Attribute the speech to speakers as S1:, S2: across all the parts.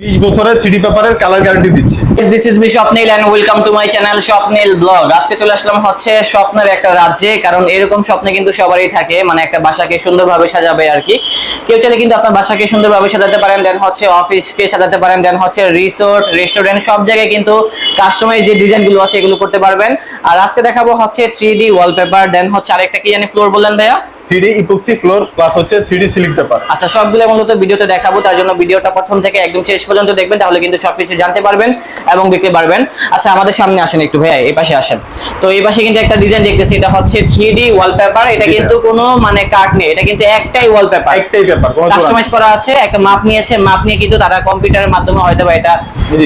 S1: বিশ বছরের সিডি পেপারের কালার গ্যারান্টি দিচ্ছি।
S2: This is me Swapnil and welcome to my channel Swapnil blog আজকে চলে আসলাম হচ্ছে স্বপ্নের একটা রাজ্যে, কারণ এরকম স্বপ্নে কিন্তু সবারই থাকে মানে একটা বাসাকে সুন্দরভাবে সাজাবে আর কি। কেউ চাইলে কিন্তু আপনার বাসাকে সুন্দরভাবে সাজাতে পারেন দেন হচ্ছে অফিসকে সাজাতে পারেন দেন হচ্ছে রিসোর্ট রেস্টুরেন্ট সব জায়গায় কিন্তু কাস্টমাইজ যে ডিজাইনগুলো আছে, এগুলো করতে পারবেন। আর আজকে দেখাবো হচ্ছে থ্রি ডি ওয়ালপেপার দেন হচ্ছে আরেকটা কি জানি ফ্লোর বললেন ভাইয়া?
S1: থ্রি ইপক্সি ফ্লোর প্লাস হচ্ছে থ্রি সিলিং পেপার
S2: আচ্ছা সবগুলো মূলত ভিডিওতে দেখাবো তার জন্য ভিডিওটা প্রথম থেকে একদম শেষ পর্যন্ত দেখবেন তাহলে কিন্তু সবকিছু জানতে পারবেন এবং দেখতে পারবেন। আচ্ছা আমাদের সামনে আসেন একটু ভাইয়া এই পাশে আসেন। তো এই পাশে কিন্তু একটা ডিজাইন দেখতেছি এটা হচ্ছে থ্রি ডি ওয়ালপেপার এটা কিন্তু কোনো মানে কাট নেই এটা কিন্তু একটাই ওয়ালপেপার
S1: একটাই পেপার।
S2: কাস্টমাইজ করা আছে একটা মাপ নিয়েছে মাপ নিয়ে কিন্তু তারা কম্পিউটারের মাধ্যমে হয়তো বা এটা।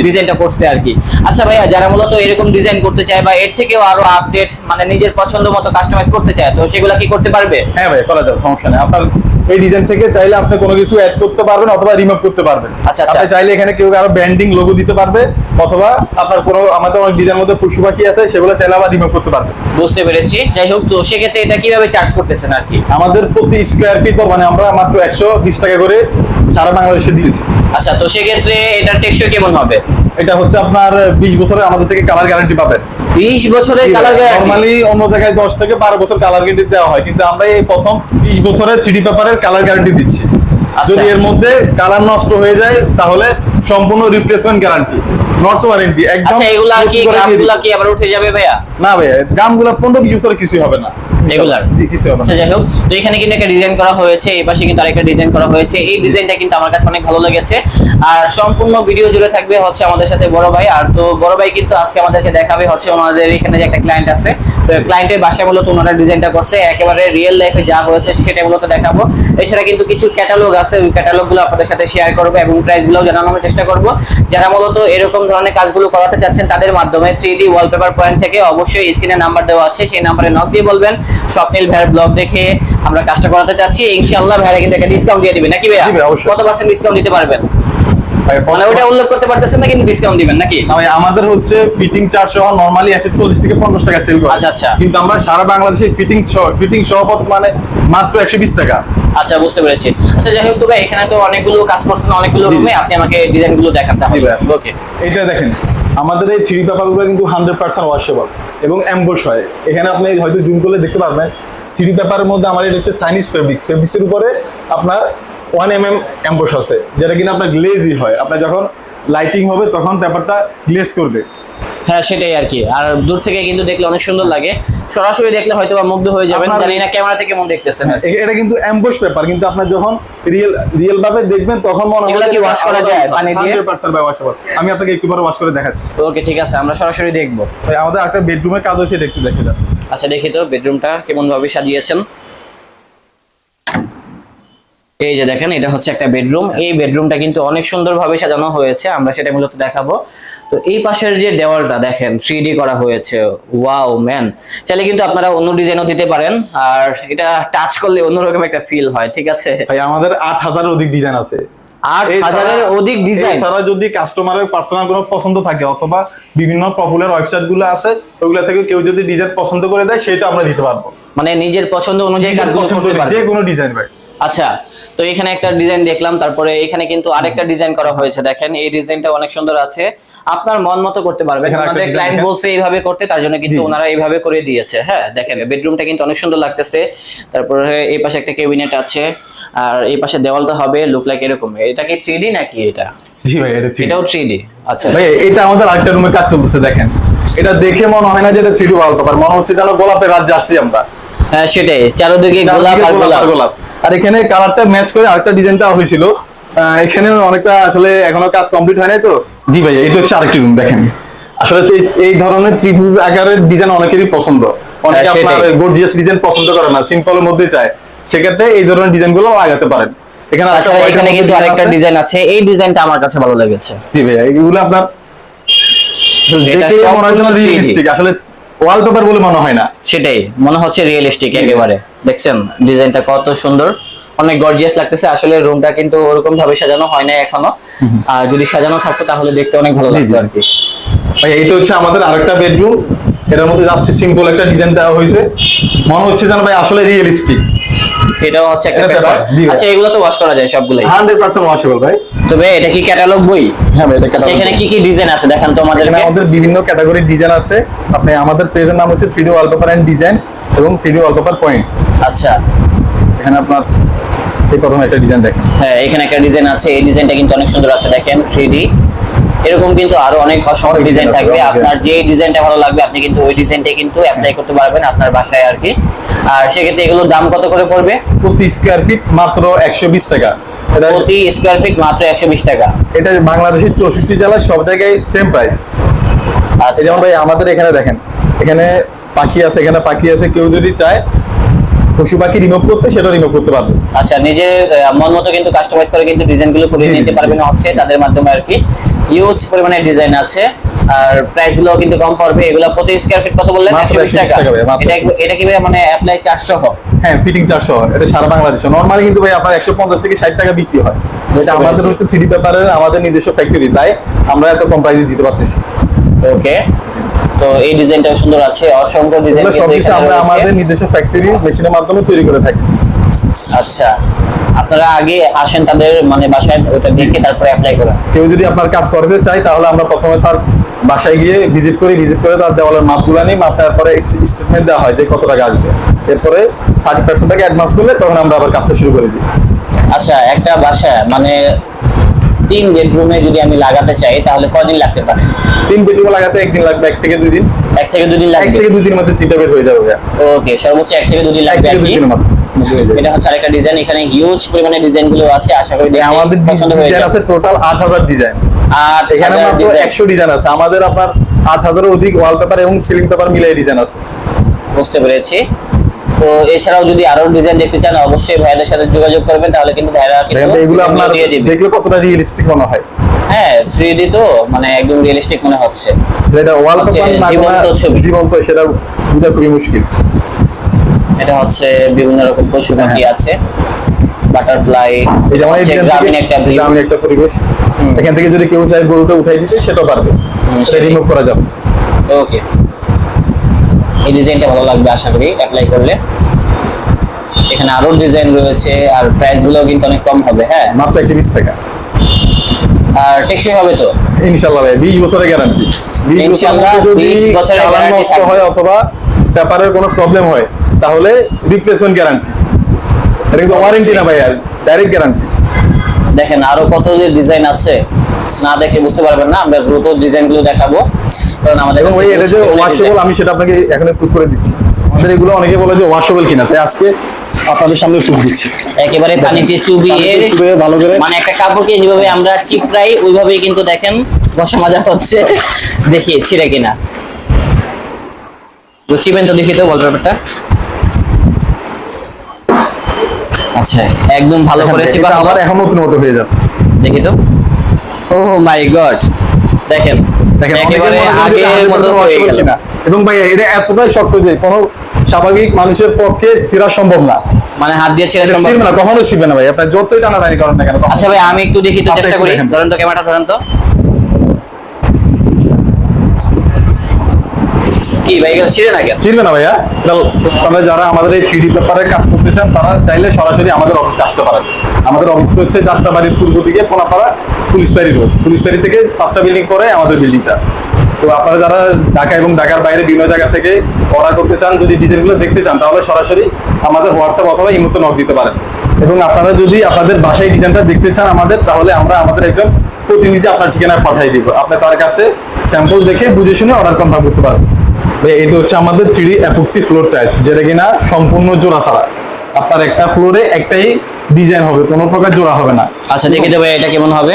S2: ডিজাইনটা করছে আর কি। আচ্ছা ভাইয়া যারা মূলত এরকম ডিজাইন করতে চায় বা এর থেকেও আরও আপডেট মানে নিজের পছন্দ মতো কাস্টমাইজ করতে চায় তো সেগুলা কি করতে পারবে?
S1: হ্যাঁ ভাই করা যাবে সমস্যা নেই। আপনার এই ডিজাইন থেকে চাইলে আপনি কোনো কিছু অ্যাড করতে পারবেন অথবা রিমুভ করতে পারবেন।
S2: আচ্ছা, আচ্ছা।
S1: আপনি চাইলে এখানে কেউ আরও ব্র্যান্ডিং লোগো দিতে পারবে অথবা আপনার কোনো আমাদের অনেক ডিজাইন মধ্যে পশু পাখি আছে সেগুলো চাইলে আবার রিমুভ করতে পারবে
S2: বুঝতে পেরেছি। যাই হোক তো সেক্ষেত্রে এটা কীভাবে চার্জ করতেছেন আর কি?
S1: আমাদের প্রতি স্কোয়ার ফিট মানে আমরা মাত্র একশো বিশ টাকা করে সারা বাংলাদেশে দিয়েছি।
S2: আচ্ছা তো সেক্ষেত্রে এটার টেকসই কেমন হবে?
S1: এটা হচ্ছে আপনার বিশ বছরের আমাদের থেকে কালার গ্যারান্টি পাবেন।
S2: বিশ বছরের কালার গ্যারান্টি
S1: নর্মালি অন্য জায়গায় দশ থেকে বারো বছর কালার গ্যারান্টি দেওয়া হয় কিন্তু আমরা এই প্রথম বিশ বছরের সিডি পেপারের কালার গ্যারান্টি দিচ্ছি।
S2: আচ্ছা।
S1: যদি এর মধ্যে কালার নষ্ট হয়ে যায় তাহলে সম্পূর্ণ রিপ্লেসমেন্ট গ্যারান্টি নট ওয়ারেন্টি একদম
S2: আচ্ছা এগুলা কি
S1: নতুন
S2: গ্রামগুলা কি আবার উঠে যাবে ভাইয়া?
S1: না ভাই গ্রামগুলো পনেরো বিশ বছরের কিছু হবে না।
S2: Regular?
S1: জি কিছু হবে
S2: আচ্ছা
S1: না
S2: যাই হোক তো এখানে কিন্তু একটা ডিজাইন করা হয়েছে এই পাশে কিন্তু আরেকটা ডিজাইন করা হয়েছে। এই ডিজাইনটা কিন্তু আমার কাছে অনেক ভালো লেগেছে। আর সম্পূর্ণ ভিডিও জুড়ে থাকবে হচ্ছে আমাদের সাথে বড় ভাই। আর তো বড় ভাই কিন্তু আজকে আমাদেরকে দেখাবে হচ্ছে আমাদের এখানে যে একটা ক্লায়েন্ট আছে। ক্লায়েন্টের বাসায় মূলত ওনারা ডিজাইনটা করছে একেবারে রিয়েল লাইফে যা হয়েছে সেটা মূলত দেখাবো। এছাড়া কিন্তু কিছু ক্যাটালগ আছে ওই ক্যাটালগগুলো আপনাদের সাথে শেয়ার করব এবং প্রাইসগুলো জানানোর চেষ্টা করব। যারা মূলত এরকম ধরনের কাজগুলো করাতে চাচ্ছেন তাদের মাধ্যমে থ্রি ডি ওয়ালপেপার পয়েন্ট থেকে অবশ্যই স্ক্রিনে নাম্বার দেওয়া আছে সেই নাম্বারে নক দিয়ে বলবেন স্বপ্নিল ভাইয়ের ব্লগ দেখে আমরা কাজটা করাতে চাচ্ছি। ইনশাল্লাহ ভাইরা কিন্তু একটা ডিসকাউন্ট দিয়ে দিবেন নাকি ভাইয়া?
S1: অবশ্যই।
S2: কত পার্সেন্ট ডিসকাউন্ট দিতে পারবেন? মানে ওটা উল্লেখ করতে পারতেছেন না কিন্তু ডিসকাউন্ট দিবেন নাকি?
S1: আমাদের হচ্ছে ফিটিং চার্জ সহ নরমালি একশো চল্লিশ থেকে পঞ্চাশ টাকা সেল করে।
S2: আচ্ছা, আচ্ছা।
S1: কিন্তু আমরা সারা বাংলাদেশে ফিটিং ফিটিং সহ মানে মাত্র একশো বিশ টাকা।
S2: আচ্ছা বুঝতে পেরেছি। আচ্ছা যাই হোক ভাই এখানে তো অনেকগুলো কাজ করছেন অনেকগুলো। রুমে আপনি আমাকে ডিজাইনগুলো দেখাতে
S1: জি
S2: হবে ওকে
S1: এটা দেখেন আমাদের এই থ্রি পেপারগুলো কিন্তু হান্ড্রেড পার্সেন্ট ওয়াশেবল এবং অ্যাম্বোস হয়। এখানে আপনি হয়তো জুম করলে দেখতে পারবেন থ্রি পেপারের মধ্যে আমার এটা হচ্ছে চাইনিজ ফেব্রিক্স ফেব্রিক্সের উপরে আপনার ওয়ান এম এম অ্যাম্বোস আছে যেটা কিনা আপনার গ্লেজই হয়। আপনার যখন লাইটিং হবে তখন পেপারটা গ্লেজ করবে।
S2: হ্যাঁ সেটাই আর কি। আর দূর থেকে কিন্তু দেখলে অনেক সুন্দর লাগে। সরাসরি দেখলে হয়তো বা মুগ্ধ হয়ে যাবেন জানি না ক্যামেরাতে কেমন দেখতেছেন
S1: হ্যাঁ, এটা কিন্তু অ্যাম্বোস পেপার কিন্তু আপনার যখন রিয়েল রিয়েল ভাবে দেখবেন তখন মনে
S2: এগুলা কি wash করা যায় পানি দিয়ে?
S1: হান্ড্রেড পার্সেন্ট ওয়াশেবল আমি আপনাকে একটু পরে ওয়াশ করে দেখাচ্ছি।
S2: ওকে ঠিক আছে আমরা সরাসরি দেখব।
S1: ভাই, আমাদের একটা বেডরুমের কাজ হচ্ছে এটা একটু দেখে যান।
S2: আচ্ছা দেখি তো বেডরুমটা কেমন ভাবে সাজিয়েছেন। এই যে দেখেন এটা হচ্ছে একটা বেডরুম। এই বেডরুমটা কিন্তু অনেক সুন্দরভাবে সাজানো হয়েছে আমরা সেটা মূলত দেখাবো। তো এই পাশের যে দেওয়ালটা দেখেন থ্রি করা হয়েছে। Wow man. চাইলে কিন্তু আপনারা অন্য ডিজাইনও দিতে পারেন আর এটা টাচ করলে অন্যরকম একটা ফিল হয় ঠিক আছে?
S1: ভাই আমাদের আট হাজারের অধিক ডিজাইন আছে।
S2: আট হাজারের অধিক ডিজাইন?
S1: যদি কাস্টমারের পার্সোনাল কোনো পছন্দ থাকে অথবা বিভিন্ন পপুলার আছে ওগুলা থেকে কেউ যদি ডিজাইন পছন্দ করে দেয় সেটা আমরা দিতে পারব।
S2: মানে নিজের পছন্দ অনুযায়ী করতে
S1: যে কোনো ডিজাইন ভাই।
S2: আচ্ছা তো এখানে একটা ডিজাইন দেখলাম তারপরে এখানে কিন্তু আরেকটা ডিজাইন করা হয়েছে দেখেন এই ডিজাইনটা অনেক সুন্দর আছে। আপনার মন মতো করতে পারবেন আমাদের ক্লায়েন্ট বলছে এইভাবে করতে তার জন্য কিন্তু ওনারা এইভাবে করে দিয়েছে। হ্যাঁ দেখেন বেডরুমটা কিন্তু অনেক সুন্দর লাগতেছে। তারপরে এই পাশে একটা ক্যাবিনেট আছে আর এই পাশে দেওয়ালটা হবে লুক লাইক এরকম। এটা কি থ্রি নাকি এটা?
S1: জি ভাই এটা ঠিক
S2: এটাও থ্রি আচ্ছা।
S1: ভাই এটা আমাদের আরেকটা রুমে কাজ চলতেছে দেখেন। এটা দেখে মনে হয় না যে এটা থ্রি ওয়াল পেপার মনে হচ্ছে যেন গোলাপের রাজ্যে আসছি আমরা।
S2: হ্যাঁ সেটাই। চারদিকে গোলাপ
S1: গোলাপ আর গোলাপ। আর এখানে কালারটা ম্যাচ করে আরেকটা ডিজাইন হয়েছিল। এখানে অনেকটা আসলে এখনও কাজ কমপ্লিট হয় নাই তো? জি ভাই এটা হচ্ছে আরেকটি রুম দেখেন। আসলে এই- ধরনের ত্রিভুজ আকারের ডিজাইন অনেকেরই পছন্দ। অনেকে
S2: হ্যাঁ,
S1: আপনার গর্জিয়াস ডিজাইন পছন্দ করে না সিম্পলের মধ্যে চায়। সেক্ষেত্রে এই ধরনের ডিজাইনগুলো লাগাতে পারেন। এখানে
S2: তাছাড়া এখানে কিন্তু আরেকটা ডিজাইন আছে। এই ডিজাইনটা আমার কাছে ভালো লেগেছে।
S1: জি ভাই এগুলো আপনার
S2: এটা
S1: দেখে যেন
S2: সম্পূর্ণ 3D
S1: রিয়েলিস্টিক আসলে ওয়ালপেপার বলে মনে হয় না।
S2: সেটাই মনে হচ্ছে রিয়েলিস্টিক একেবারে। দেখছেন ডিজাইনটা কত সুন্দর। অনেক গর্জিয়াস লাগতেছে আসলে রুমটা কিন্তু ওরকম ভাবে সাজানো হয় না এখনও। আর যদি সাজানো থাকতো তাহলে দেখতে অনেক ভালো লাগতো আর কি।
S1: ভাই এইটা হচ্ছে আমাদের আরেকটা বেডরুম এটার মধ্যে জাস্ট সিম্পল একটা ডিজাইন দেওয়া হয়েছে। মনে হচ্ছে যেন ভাই আসলে রিয়েলিস্টিক
S2: এটাও হচ্ছে একটা পেপার। আচ্ছা এগুলো তো ওয়াশ করা যায় সবগুলাই।
S1: হান্ড্রেড পার্সেন্ট ওয়াশেবল ভাই।
S2: তবে এটা কি ক্যাটালগ বই?
S1: হ্যাঁ এটা catalog
S2: এখানে কি কি ডিজাইন আছে? দেখান তো আমাদেরকে।
S1: এখানে আমাদের বিভিন্ন ক্যাটাগরির ডিজাইন আছে। আপনি আমাদের পেজের নাম হচ্ছে three D wallpaper and design এবং থ্রি ডি ওয়ালপেপার পয়েন্ট
S2: আচ্ছা।
S1: এখানে আপনার এই প্রথম একটা ডিজাইন দেখেন।
S2: হ্যাঁ এখানে একটা ডিজাইন আছে। এই ডিজাইনটা কিন্তু অনেক সুন্দর আছে দেখেন থ্রি এরকম কিন্তু আরও অনেক অসংখ্য ডিজাইন থাকবে। আপনার যে ডিজাইনটা ভালো লাগবে আপনি কিন্তু ওই ডিজাইনটা কিন্তু অ্যাপ্লাই করতে পারবেন আপনার বাসায় আর কি। আর সেক্ষেত্রে এগুলোর দাম কত করে পড়বে?
S1: প্রতি স্কোয়ার ফিট মাত্র একশো বিশ টাকা।
S2: প্রতি স্কোয়ার ফিট মাত্র একশো বিশ টাকা।
S1: এটা বাংলাদেশের চৌষট্টি জেলায় সব জায়গায় সেম প্রাইস
S2: আচ্ছা।
S1: যেমন ভাই আমাদের এখানে দেখেন এখানে পাখি আছে এখানে পাখি আছে কেউ যদি চায় পশু পাখি রিমুভ করতে সেটা রিমুভ করতে পারবে।
S2: আচ্ছা নিজের মন মতো কিন্তু কাস্টমাইজ করে কিন্তু ডিজাইনগুলো করে নিতে
S1: জি।
S2: পারবেন হচ্ছে তাদের মাধ্যমে আর কি। ইউজ পরিমাণে ডিজাইন আছে আর প্রাইসগুলো কিন্তু কম পড়বে। এগুলো প্রতি স্কোয়ার ফিট কত বললেন?
S1: মাত্র
S2: একশো বিশ
S1: 120
S2: টাকা এটা এটা কি ভাই মানে অ্যাপ্লাই চারশো?
S1: হ্যাঁ ফিটিং চারশো এটা সারা বাংলাদেশে। নরমালি কিন্তু ভাই আপনার একশো পঞ্চাশ থেকে ষাট টাকা বিক্রি হয়। এটা আমাদের হচ্ছে থ্রি পেপারের আমাদের নিজস্ব ফ্যাক্টরি তাই আমরা এত কম প্রাইসে দিতে পারতেছি।
S2: ওকে তো এই ডিজাইনটাও সুন্দর আছে অসংখ্য ডিজাইন
S1: সবকিছু আমরা আমাদের নিজস্ব ফ্যাক্টরি মেশিনের মাধ্যমে তৈরি করে থাকি।
S2: আচ্ছা আপনারা আগে আসেন তাদের মানে বাসায় ওটা দেখে তারপরে অ্যাপ্লাই করেন।
S1: কেউ যদি আপনার কাজ করতে চায় তাহলে আমরা প্রথমে তার বাসায় গিয়ে ভিজিট করি ভিজিট করে তার দেওয়ালের মাপগুলো নিই মাপ নেওয়ার পরে স্টেটমেন্ট দেওয়া হয় যে কত টাকা আসবে। এরপরে থার্টি পার্সেন্ট টাকা অ্যাডভান্স করলে তখন আমরা আবার কাজটা শুরু করে দিই।
S2: আচ্ছা একটা বাসা মানে তিন বেডরুমে যদি আমি লাগাতে চাই তাহলে কদিন লাগতে পারে?
S1: তিন বেডরুম লাগাতে একদিন লাগবে এক থেকে দুই দিন?
S2: এক থেকে দুদিন
S1: এক
S2: লাগবে?
S1: এক থেকে দুই দিনের মধ্যে তিনটা বেড হয়ে যাবে
S2: ওকে সর্বোচ্চ এক থেকে দুদিন
S1: এক
S2: লাগবে আর কি। এটা হচ্ছে আরেকটা ডিজাইন এখানে হিউজ পরিমাণে ডিজাইনগুলো আছে আশা করি
S1: আমাদের
S2: পছন্দ হয়ে যাবে।
S1: আছে টোটাল আট হাজার ডিজাইন
S2: আর
S1: এখানে মাত্র
S2: design।
S1: একশো ডিজাইন আছে। আমাদের আপনার আট হাজারের অধিক ওয়ালপেপার এবং সিলিং পেপার মিলিয়ে ডিজাইন আছে।
S2: বুঝতে পেরেছি। তো এছাড়াও যদি আরও ডিজাইন দেখতে চান অবশ্যই ভাইয়াদের সাথে যোগাযোগ করবেন তাহলে কিন্তু ভাইরা কিন্তু
S1: এগুলো আপনার দেখলে কতটা রিয়েলিস্টিক মনে হয়?
S2: হ্যাঁ থ্রি তো মানে একদম রিয়েলিস্টিক মনে হচ্ছে।
S1: এটা ওয়ালপেপার
S2: হচ্ছে
S1: না
S2: জীবন্ত ছবি।
S1: জীবন্ত সেটা বোঝা খুবই মুশকিল।
S2: এটা হচ্ছে বিভিন্ন রকম পশু পাখি
S1: হ্যাঁ।
S2: আছে। বাটারফ্লাই
S1: এই যেমন
S2: গ্রামীণ একটা
S1: গ্রামীণ একটা পরিবেশ। এখান থেকে যদি কেউ চায় গরুটা উঠাই দিতে সেটাও পারবে। সেটা। রিমুভ করা যাবে।
S2: ওকে এই ডিজাইনটা ভালো লাগবে আশা করি অ্যাপ্লাই করলে। এখানে আরও ডিজাইন রয়েছে আর প্রাইসগুলো কিন্তু অনেক কম হবে হ্যাঁ?
S1: মাত্র একশো বিশ টাকা।
S2: আর টেকসই হবে তো?
S1: ইনশাল্লাহ ভাই বিশ বছরের গ্যারান্টি বিশ
S2: ইনশাল্লাহ, 20 বছরের guarantee
S1: হয় অথবা পেপারের কোনো প্রবলেম হয় তাহলে রিপ্লেসমেন্ট গ্যারান্টি এটা কিন্তু ওয়ারেন্টি না ভাই আর ডাইরেক্ট গ্যারান্টি
S2: দেখেন আরও কত যে ডিজাইন আছে না দেখে বুঝতে পারবেন না আমরা দ্রুত ডিজাইনগুলো দেখাবো। কারণ আমাদের
S1: এবং ওই এটা যে ওয়াশেবল আমি সেটা আপনাকে এখানে প্রুফ করে দিচ্ছি। আমাদের এগুলো অনেকে বলে যে ওয়াশেবল কিনা তাই আজকে আপনাদের সামনে প্রুফ দিচ্ছি।
S2: একেবারে পানিতে চুবিয়ে
S1: পানিতে চুবিয়ে ভালো করে
S2: মানে একটা কাপড়কে যেভাবে আমরা চিপড়াই ওইভাবেই কিন্তু দেখেন বসা মাজা হচ্ছে। দেখি ছিঁড়ে কিনা। তো চিপেন তো দেখি তো ব্যাপারটা আচ্ছা একদম ভালো করে চিপা
S1: আবার এখন নতুন মতো হয়ে যাবে
S2: দেখি তো। ও মাই গড দেখেন
S1: দেখেন
S2: একেবারে
S1: করে যে
S2: আগের
S1: 100%
S2: মতো গেল।
S1: কিনা। এবং ভাই এটা এতটাই শক্ত যে কোনো স্বাভাবিক মানুষের পক্ষে ছিঁড়া সম্ভব না।
S2: মানে হাত দিয়ে ছেড়ে সম্ভব না।
S1: কখনো না ভাই আপনার যতই টানাটানি করেন না কেন
S2: আচ্ছা ভাই আমি একটু দেখি তো চেষ্টা করি। ধরেন তো ক্যামেরাটা ধরেন তো। কি ভাই এগুলো ছিঁড়ে না কেন?
S1: ছিড়বে না ভাইয়া। এটা তবে যারা আমাদের এই থ্রি পেপারে কাজ করতে চান তারা চাইলে সরাসরি আমাদের অফিসে আসতে পারেন। আমাদের অফিস হচ্ছে যাত্রাবাড়ির পূর্ব দিকে কোনাপাড়া পুলিশ বাড়ি রোড। পুলিশ বাড়ি থেকে পাঁচটা বিল্ডিং করে আমাদের বিল্ডিংটা তো আপনারা যারা ঢাকা এবং ঢাকার বাইরে বিভিন্ন জায়গা থেকে অর্ডার করতে চান, যদি ডিজাইনগুলো দেখতে চান, তাহলে সরাসরি আমাদের হোয়াটসঅ্যাপ অথবা ইমোতে নক দিতে পারেন। এবং আপনারা যদি আপনাদের বাসায় ডিজাইনটা দেখতে চান আমাদের, তাহলে আমরা আমাদের একজন প্রতিনিধি আপনার ঠিকানায় পাঠিয়ে দিব। আপনি তার কাছে স্যাম্পল দেখে বুঝে শুনে অর্ডার কনফার্ম করতে পারেন এটা হচ্ছে আমাদের থ্রি অ্যাপক্সি ফ্লোর টাইলস যেটা কিনা সম্পূর্ণ জোড়া ছাড়া। আপনার একটা ফ্লোরে একটাই ডিজাইন হবে কোনো প্রকার জোড়া হবে না।
S2: আচ্ছা দেখি ভাই এটা কেমন হবে।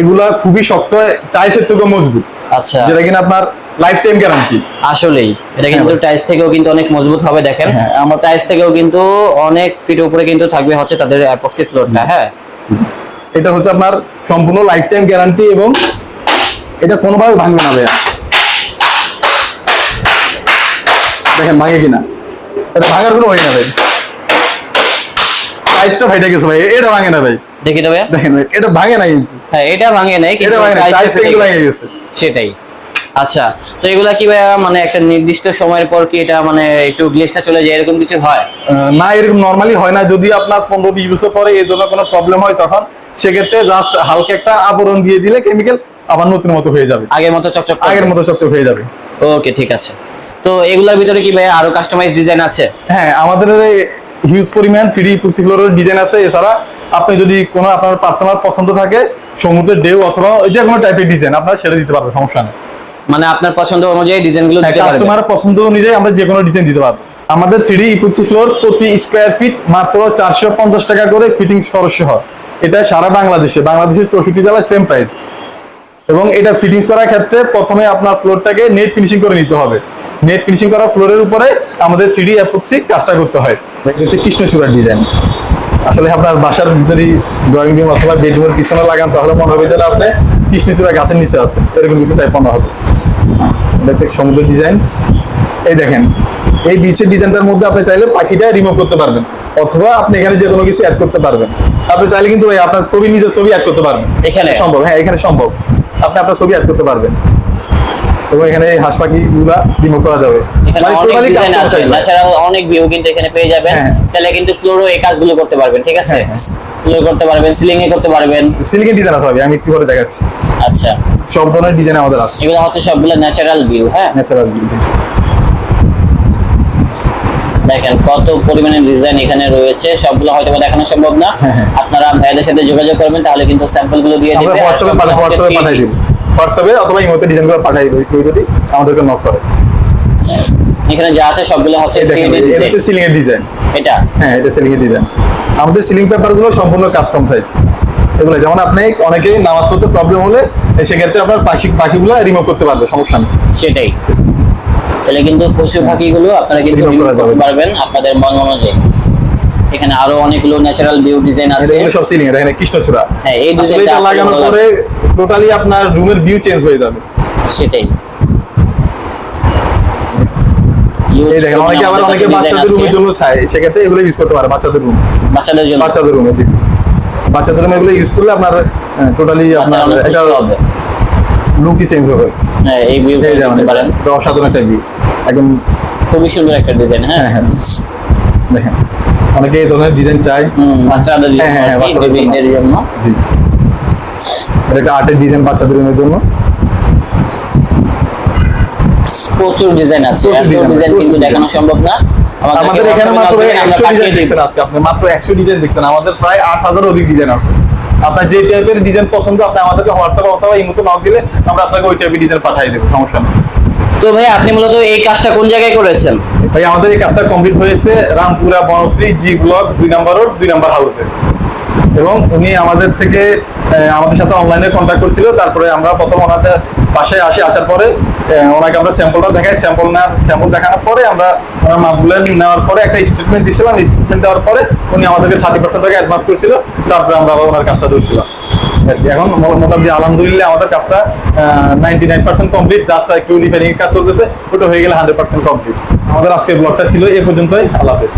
S1: এগুলা খুবই শক্ত টাইলসের থেকে মজবুত।
S2: আচ্ছা।
S1: যেটা কিনা আপনার লাইফ টাইম গ্যারান্টি
S2: আসলেই এটা কিন্তু
S1: হ্যাঁ।
S2: টাইলস থেকেও কিন্তু অনেক মজবুত হবে দেখেন।
S1: হ্যাঁ,
S2: আমার টাইলস থেকেও কিন্তু অনেক ফিট উপরে কিন্তু থাকবে হচ্ছে তাদের অ্যাপক্সি ফ্লোরটা হ্যাঁ।
S1: এটা হচ্ছে আপনার সম্পূর্ণ লাইফ টাইম গ্যারান্টি এবং এটা কোনোভাবে ভাঙবে না ভাইয়া। দেখেন ভাঙে কিনা। এটা ভাঙার কোনো হয় না ভাই। টাইলসটা ভাইটা গেছে ভাই? এটা ভাঙে না ভাই।
S2: দেখি তো ভাইয়া।
S1: দেখেন এটা ভাঙে না কিন্তু।
S2: হ্যাঁ এটা ভাঙে কিন্তু
S1: না
S2: ফেটে
S1: কিন্তু ভাঙে গেছে।
S2: সেটাই। আচ্ছা তো এগুলা কি ভাইয়া মানে একটা নির্দিষ্ট সময়ের পর কি এটা মানে একটু গ্লেসটা চলে যায় এরকম কিছু হয়?
S1: না এরকম নর্মালি হয় না। যদি আপনার পনেরো বিশ বছর পরে এই জন্য কোনো প্রবলেম হয় তখন সেক্ষেত্রে জাস্ট হালকা একটা আবরণ দিয়ে দিলে কেমিক্যাল আবার নতুন মতো হয়ে যাবে।
S2: আগের মতো চকচক
S1: আগের মতো চকচক হয়ে যাবে।
S2: ওকে ঠিক আছে। তো এগুলোর ভিতরে কি ভাই আরও কাস্টমাইজ ডিজাইন আছে?
S1: হ্যাঁ আমাদের হিউজ পরিমাণ থ্রি পুসি ফ্লোরের ডিজাইন আছে। এছাড়া আপনি যদি কোনো আপনার পার্সোনাল পছন্দ থাকে সমুদ্রের ঢেউ অথবা যে কোনো টাইপের ডিজাইন আপনারা সেটা দিতে পারবেন সমস্যা নেই।
S2: মানে আপনার পছন্দ অনুযায়ী ডিজাইনগুলো দিতে পারবেন।
S1: কাস্টমার পছন্দ অনুযায়ী আমরা যে কোনো ডিজাইন দিতে পারব। আমাদের থ্রি ইপুসি ফ্লোর প্রতি স্কোয়ার ফিট মাত্র চারশো পঞ্চাশ টাকা করে ফিটিংস খরচ হয়। এটা সারা বাংলাদেশে বাংলাদেশের চৌষট্টি জেলায় সেম প্রাইস এবং এটা ফিটিংস করার ক্ষেত্রে প্রথমে আপনার ফ্লোরটাকে নেট ফিনিশিং করে নিতে হবে। নেট ফিনিশিং করা ফ্লোরের উপরে আমাদের থ্রি অ্যাপোক্সি কাজটা করতে হয়। এটা হচ্ছে কৃষ্ণচূড়ার ডিজাইন আসলে আপনার বাসার ভিতরে ড্রয়িং রুম অথবা বেডরুমের পিছনে লাগান তাহলে মনে হবে যেন আপনি কৃষ্ণচূড়া গাছের নিচে আছে এরকম কিছু টাইপ মনে হবে। এটা হচ্ছে সমুদ্রের ডিজাইন এই দেখেন এই বিচের ডিজাইনটার মধ্যে আপনি চাইলে পাখিটা রিমুভ করতে পারবেন অথবা আপনি এখানে যে কোনো কিছু অ্যাড করতে পারবেন। আপনি চাইলে কিন্তু ভাই আপনার ছবি নিজের ছবি অ্যাড করতে পারবেন।
S2: এখানে?
S1: সম্ভব হ্যাঁ এখানে সম্ভব। আপনি আপনার ছবি অ্যাড করতে পারবেন। এবং এখানে এই হাঁস রিমুভ করা যাবে। মানে
S2: অনেক। তাছাড়াও অনেক ভিউ কিন্তু এখানে পেয়ে যাবেন।
S1: হ্যাঁ।
S2: তাহলে কিন্তু ফ্লোরও এই কাজগুলো করতে পারবেন ঠিক আছে?
S1: হ্যাঁ, হ্যাঁ।
S2: ফ্লোর করতে পারবেন সিলিং এ করতে পারবেন।
S1: সিলিকের ডিজাইন আছে আমি একটু করে দেখাচ্ছি।
S2: আচ্ছা।
S1: সব ধরনের ডিজাইন আমাদের আছে।
S2: এগুলো হচ্ছে সবগুলো ন্যাচারাল ভিউ হ্যাঁ?
S1: ন্যাচারাল
S2: দেখেন কত পরিমাণে ডিজাইন এখানে রয়েছে। সবগুলো হয়তো দেখানো সম্ভব না।
S1: হ্যাঁ, হ্যাঁ।
S2: আপনারা ভাইদের সাথে যোগাযোগ করবেন তাহলে কিন্তু স্যাম্পলগুলো দিয়ে
S1: হোয়াটসঅ্যাপে
S2: সবগুলো হচ্ছে
S1: হোয়াটসঅ্যাপে
S2: 3D
S1: পাঠাই দিব হোয়াটসঅ্যাপে অথবা ইমোতে ডিজাইনগুলো পাঠাই দিব কেউ যদি আমাদেরকে নক করে।
S2: এখানে যা আছে সবগুলো হচ্ছে
S1: এই দেখেন
S2: 3D
S1: এটা সিলিং এর ডিজাইন
S2: এটা?
S1: হ্যাঁ এটা সিলিং এর ডিজাইন আমাদের সিলিং পেপারগুলো সম্পূর্ণ কাস্টম সাইজ এগুলো যেমন আপনি অনেকে নামাজ পড়তে প্রবলেম হলে সেক্ষেত্রে আপনার পাখি পাখিগুলো রিমুভ করতে পারবে সমস্যা নেই।
S2: সেটাই। তাহলে কিন্তু পশু পাখিগুলো আপনারা কিন্তু
S1: যাবে।
S2: করতে পারবেন আপনাদের মন অনুযায়ী। এখানে আরও অনেকগুলো ন্যাচারাল ভিউ ডিজাইন আছে।
S1: এগুলো সব সিলিং এর এখানে কৃষ্ণচূড়া।
S2: হ্যাঁ, এই ডিজাইনটা
S1: লাগানোর পরে টোটালি আপনার রুমের ভিউ চেঞ্জ হয়ে যাবে।
S2: সেটাই।
S1: এই দেখেন অনেকে আবার অনেকে বাচ্চাদের রুমের জন্য চায় সেক্ষেত্রে এগুলো ইউজ করতে পারে বাচ্চাদের রুম
S2: বাচ্চাদের জন্য।
S1: বাচ্চাদের রুমে জি। বাচ্চাদের রুমে এগুলো ইউজ করলে আপনার টোটালি আপনার এটা লুকই চেঞ্জ হবে।
S2: হ্যাঁ এই ভিউ করতে পারেন।
S1: অসাধারণ একটা ভিউ একদম
S2: খুবই সুন্দর একটা ডিজাইন হ্যাঁ।
S1: হ্যাঁ হ্যাঁ। দেখেন। অনেকে এই ধরনের ডিজাইন চায়।
S2: বাচ্চাদের
S1: হ্যাঁ, হ্যাঁ, হ্যাঁ,
S2: আর কি,
S1: বাচ্চাদের জন্য। জি। এটা একটা আর্টের ডিজাইন বাচ্চাদের জন্য।
S2: প্রচুর ডিজাইন আছে এত ডিজাইন কিন্তু দেখানো সম্ভব না।
S1: আমাদের এখানে মাত্র একশো ডিজাইন
S2: ডিজাইন
S1: দেখছেন আজকে আপনি মাত্র একশো ডিজাইন দেখছেন। আমাদের প্রায় আট হাজার অধিক ডিজাইন আছে। আপনার যে টাইপের ডিজাইন পছন্দ আপনি আমাদেরকে হোয়াটসঅ্যাপ অথবা এই মতো নক দিলে আমরা আপনাকে ওই টাইপের ডিজাইন পাঠিয়ে দেবো সমস্যা নেই।
S2: তো ভাই আপনি মূলত এই কাজটা কোন জায়গায় করেছেন?
S1: ভাই, আমাদের এই কাজটা কমপ্লিট হয়েছে রামপুরা বনশ্রী জি ব্লক দুই নম্বর রোড, দুই নম্বর হাউসে এবং উনি আমাদের থেকে আমাদের সাথে অনলাইনে কন্ট্যাক্ট করছিল, তারপরে আমরা প্রথম ওনাদের বাসায় আসি, আসার পরে ওনাকে আমরা স্যাম্পলটা দেখাই স্যাম্পল না স্যাম্পল দেখানোর পরে আমরা ওনার মাপগুলো নেওয়ার পরে একটা স্টেটমেন্ট দিয়েছিলাম স্টেটমেন্ট দেওয়ার পরে উনি আমাদেরকে থার্টি পার্সেন্ট টাকা অ্যাডভান্স করেছিল, তারপরে আমরা আবার ওনার কাজটা ধরছিলাম। এখন মোটামুটি আলহামদুলিল্লাহ আমাদের কাজটা ninety nine percent complete just একটু রিপেয়ারিং কাজ চলতেছে, ওটা হয়ে গেলে হান্ড্রেড পার্সেন্ট কমপ্লিট আমাদের আজকের ব্লগটা ছিল এ পর্যন্তই আল্লাহ হাফেজ।